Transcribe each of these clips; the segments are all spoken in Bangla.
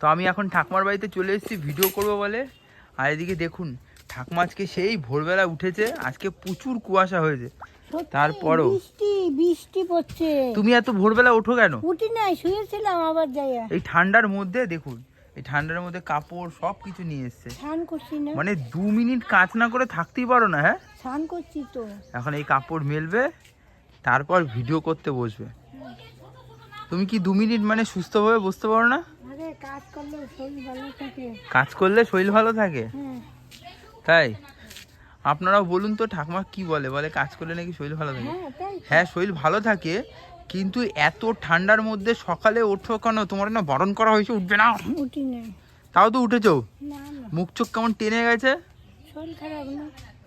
তো আমি এখন ঠাকুমার বাড়িতে চলে এসেছি ভিডিও করব বলে। আর এদিকে দেখুন ঠাকুমা আজকে সেই ভোরবেলা উঠেছে আজকে প্রচুর কুয়াশা হয়েছে। তারপরও? বৃষ্টি বৃষ্টি পড়ছে। তুমি এত ভোরবেলা ওঠো কেন? উঠি নাই শুয়েছিলাম আবার যাইয়া এই ঠান্ডার মধ্যে দেখুন এই ঠান্ডার মধ্যে কাপড় সব কিছু নিয়ে এসছে। স্নান করছি না। মানে দু মিনিট কাজ না করে থাকতেই পারো না হ্যাঁ? স্নান করছি তো। এখন এই কাপড় মেলবে তারপর ভিডিও করতে বসবে। তুমি কি দু মিনিট মানে সুস্থভাবে বসতে পারো না? কাজ করলে শরীর ভালো থাকে। কাজ করলে শরীর ভালো থাকে? তাই? আপনারাও বলুন তো ঠাকুমা কি বলে? বলে কাজ করলে নাকি শরীর ভালো থাকে? হ্যাঁ হ্যাঁ শরীর ভালো থাকে কিন্তু এত ঠান্ডার মধ্যে সকালে ওঠো কেন? তোমার না বরণ করা হয়েছে উঠবে না? তাও তো উঠেছো? মুখ চোখ কেমন টেনে গেছে?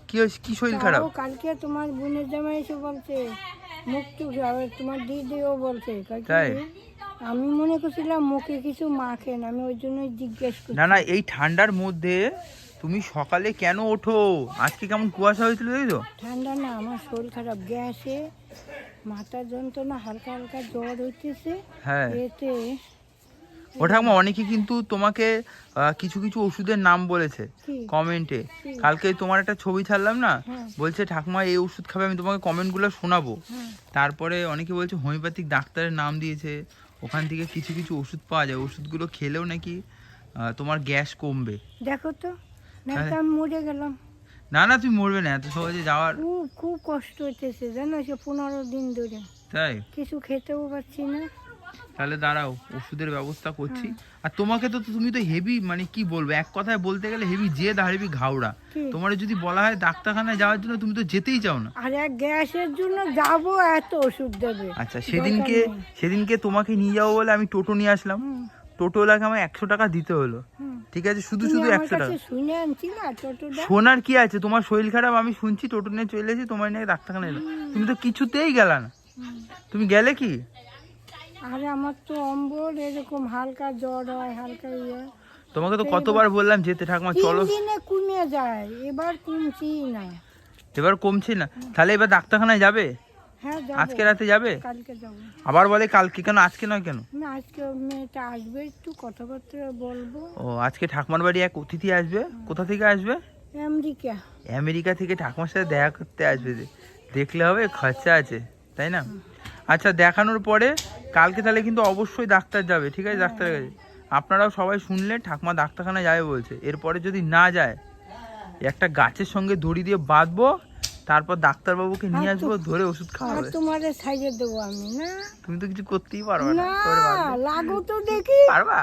কি হয়েছে? কি শরীর খারাপ? কালকে তোমার বোনের জামাই এসে বলছে মুখ আবার তোমার দিদিও বলছে তাই? আমি মনে করছিলাম মুখে কিছু মাখেন আমি ওই জন্যই জিজ্ঞেস করছি। না না এই ঠান্ডার মধ্যে তুমি সকালে কেন ওঠো? আজকে কেমন কুয়াশা হয়েছিল দেখছ ঠান্ডা না আমার শরীর খারাপ গ্যাসে মাথা যন্ত্রণা হালকা হালকা জ্বর হইতেছে। হ্যাঁ। এতে ও ঠাকুমা অনেকে কিন্তু তোমাকে কিছু কিছু ওষুধের নাম বলেছে কমেন্টে। কালকে তোমার একটা ছবি ছাড়লাম না? হ্যাঁ। বলছে ঠাকুমা এই ওষুধ খাবে আমি তোমাকে কমেন্টগুলো শোনাবো। হ্যাঁ। তারপরে অনেকে বলছে হোমিওপ্যাথিক ডাক্তারের নাম দিয়েছে। ওখান থেকে কিছু কিছু ওষুধ পাওয়া যায়। ওষুধগুলো খেলেও নাকি তোমার গ্যাস কমবে। দেখো তো না। আমি মরে গেলাম। না না তুমি মরবে না এত সহজে যাওয়ার খুব খুব কষ্ট হচ্ছে জানো সে পনেরো দিন ধরে। তাই? কিছু খেতেও পারছি না। তাহলে দাঁড়াও ওষুধের ব্যবস্থা করছি। আর তোমাকে তো তুমি তো হেভি মানে কি বলব এক কথায় বলতে গেলে হেভি জেদ আর হেভি ঘাওড়া। তোমার যদি বলা হয় ডাক্তারখানায় যাওয়ার জন্য তুমি তো যেতেই চাও না। আর এক গ্যাসের জন্য যাব এত ওষুধ দেবে। আচ্ছা সেদিনকে সেদিনকে তোমাকে নিয়ে যাব বলে আমি টোটো নিয়ে আসলাম। টোটোওয়ালাকে আমার একশো টাকা দিতে হলো। ঠিক আছে শুধু শুধু একশো টাকা। শোনার কি আছে? তোমার শরীর খারাপ আমি শুনছি টোটো নিয়ে চলে এসেছি তোমার নিয়ে ডাক্তারখানায় তুমি তো কিছুতেই গেলা না। তুমি গেলে কি? আরে আমার তো অম্বল এরকম হালকা জ্বর হয় হালকা ইয়ে। তোমাকে তো কতবার বললাম যেতে ঠাকুমা চলো। দিনে কমে যায় এবার কমছি না। এবার কমছে না। তাহলে এবার ডাক্তারখানায় যাবে? হ্যাঁ যাব। আজকে রাতে যাবে? কালকে যাব। আবার বলে কালকে কেন আজকে নয় কেন? না আজকে মেয়েটা আসবে একটু কথাবার্তা বলব। ও আজকে ঠাকুমার বাড়ি এক অতিথি আসবে? কোথা থেকে আসবে? আমেরিকা। আমেরিকা থেকে ঠাকুমার সাথে দেখা করতে আসবে যে। দেখলে হবে খরচা আছে তাই না? আচ্ছা দেখানোর পরে কালকে তাহলে কিন্তু অবশ্যই ডাক্তার যাবে ঠিক আছে? ডাক্তারের কাছে। আপনারাও সবাই শুনলে ঠাকুমা ডাক্তারখানায় যাবে বলছে। এরপরে যদি না যায় একটা গাছের সঙ্গে দড়ি দিয়ে বাঁধবো তারপর ডাক্তারবাবুকে নিয়ে আসব ধরে ওষুধ খাওয়াবে। তোমারে সাইজে দেবো আমি না? তুমি তো কিছু করতেই পারবে না লাগো তো দেখি। পারবা।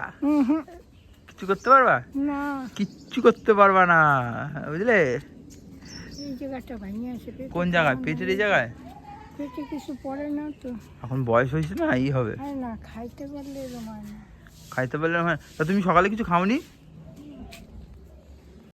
কিছু করতে পারবা? না। কিচ্ছু করতে পারবা না বুঝলে? কোন জায়গায়? পেটের এই জায়গায়? পেটে কিছু পড়ে না তো। এখন বয়স হয়েছে না এই হবে। না খাইতে পারলে এরকম হয় না। খাইতে পারলে হয় তা তুমি সকালে কিছু খাওনি?